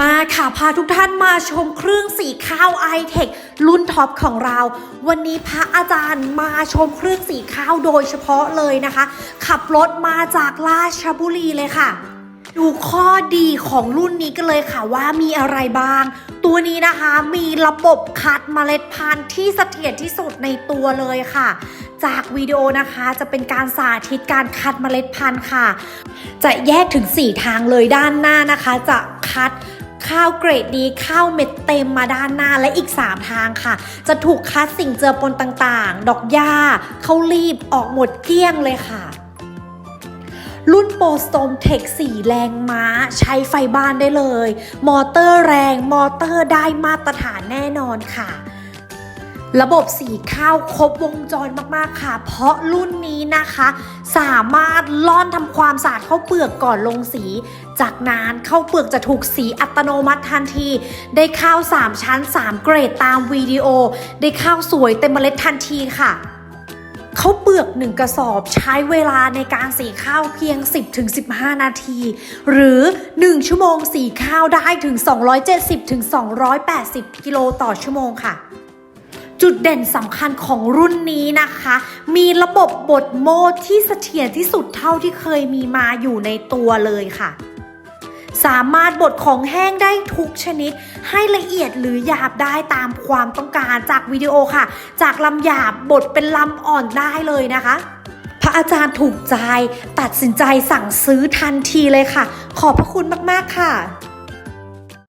มาค่ะ พาทุกท่านมาชมเครื่องสีข้าวไอเทครุ่นท็อปของเรา วันนี้พระอาจารย์มาชมเครื่องสีข้าวโดยเฉพาะเลยนะคะ ขับรถมาจากราชบุรีเลยค่ะ ดูข้อดีของรุ่นนี้กันเลยค่ะว่ามีอะไรบ้าง ตัวนี้นะคะมีระบบคัดเมล็ดพันธุ์ที่เสถียรที่สุดในตัวเลยค่ะจากวิดีโอนะคะจะเป็นการสาธิตการคัดเมล็ดพันธุ์ค่ะ จะแยกถึง 4 ทางเลยด้านหน้านะคะ จะคัด ข้าวเกรดดีข้าวเม็ดเต็มมาด้านหน้าและอีก 3 ทางค่ะ จะถูกคัดสิ่งเจือปนต่างๆ ดอกหญ้าข้าวรีบออกหมดเกลี้ยงเลยค่ะรุ่นโปรสโตมเทค4แรงม้าใช้ไฟบ้านได้เลย มอเตอร์แรง มอเตอร์ได้มาตรฐานแน่นอนค่ะ ระบบสีข้าวครบวงจรมากๆค่ะ เพราะรุ่นนี้นะคะ สามารถล่อนทำความสะอาดข้าวเปลือกก่อนลงสี จากนั้นข้าวเปลือกจะถูกสีอัตโนมัติทันที ได้ข้าว 3 ชั้น 3 เกรดตามวิดีโอ ได้ข้าวสวยเต็มเมล็ดทันทีค่ะข้าวเปลือก 1 กระสอบใช้เวลาในการสีข้าวเพียง 10-15 นาที หรือ 1 ชั่วโมงสีข้าวได้ถึง 270-280 กิโลต่อชั่วโมงค่ะ จุดเด่นสำคัญของรุ่นนี้นะคะ มีระบบบดโมดที่เสถียรที่สุดเท่าที่เคยมีมาอยู่ในตัวเลยค่ะ สามารถบดของแห้งได้ทุกชนิด ให้ละเอียดหรือหยาบได้ตามความต้องการจากวิดีโอค่ะ จากลำหยาบบดเป็นลำอ่อนได้เลยนะคะพระอาจารย์ถูกใจ ตัดสินใจสั่งซื้อทันทีเลยค่ะ ขอบพระคุณมาก ๆ ค่ะ